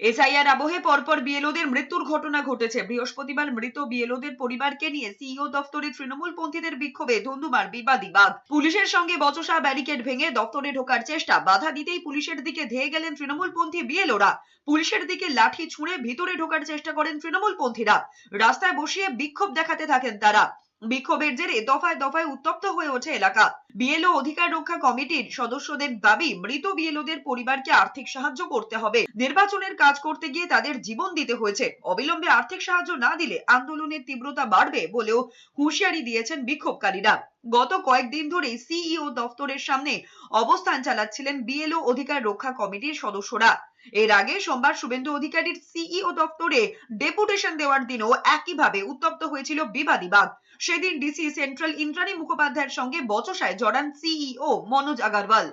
SIR আবহে পরপর বিএলওদের মৃত্যুর ঘটনা ঘটেছে। বৃহস্পতিবার মৃত বিএলওদের পরিবারকে নিয়ে সিইও দপ্তরে তৃণমূল পন্থীদের বিক্ষোভে ধুন্ধুমার বিবাদী বাগ পুলিশের সঙ্গে বচসা ব্যারিকেড ভেঙে দপ্তরে ঢোকার চেষ্টা, বাধা দিতেই পুলিশের দিকে ধেয়ে গেলেন তৃণমূল পন্থী বিএলওরা। পুলিশের দিকে লাঠি ছুঁড়ে ভিতরে ঢোকার চেষ্টা করেন তৃণমূল পন্থীরা রাস্তায় বসিয়ে বিক্ষোভ দেখাতে থাকেন তারা। বিক্ষোভের জেরে দফায় দফায় উত্তপ্ত হয়ে ওঠে এলাকা। বিএলও অধিকার রক্ষা কমিটির সদস্যদের দাবি, মৃত বিএলওদের পরিবারকে আর্থিক সাহায্য করতে হবে। নির্বাচনের কাজ করতে গিয়ে তাদের জীবন দিতে হয়েছে। অবিলম্বে আর্থিক সাহায্য না দিলে আন্দোলনের তীব্রতা বাড়বে বলেও হুঁশিয়ারি দিয়েছেন বিক্ষোভকারীরা। গত কয়েকদিন ধরেই সিইও দফতরের সামনে অবস্থান চালাচ্ছিলেন বিএলও অধিকার রক্ষা কমিটির সদস্যরা। এর আগে সোমবার শুভেন্দু অধিকারীর সিইও দপ্তরে ডেপুটেশন দেওয়ার দিনও একইভাবে উত্তপ্ত হয়েছিল বিবাদী বাগ সেদিন ডিসি সেন্ট্রাল ইন্দ্রাণী মুখোপাধ্যায়ের সঙ্গে বচসায় জড়ান সিইও মনোজ আগারওয়াল।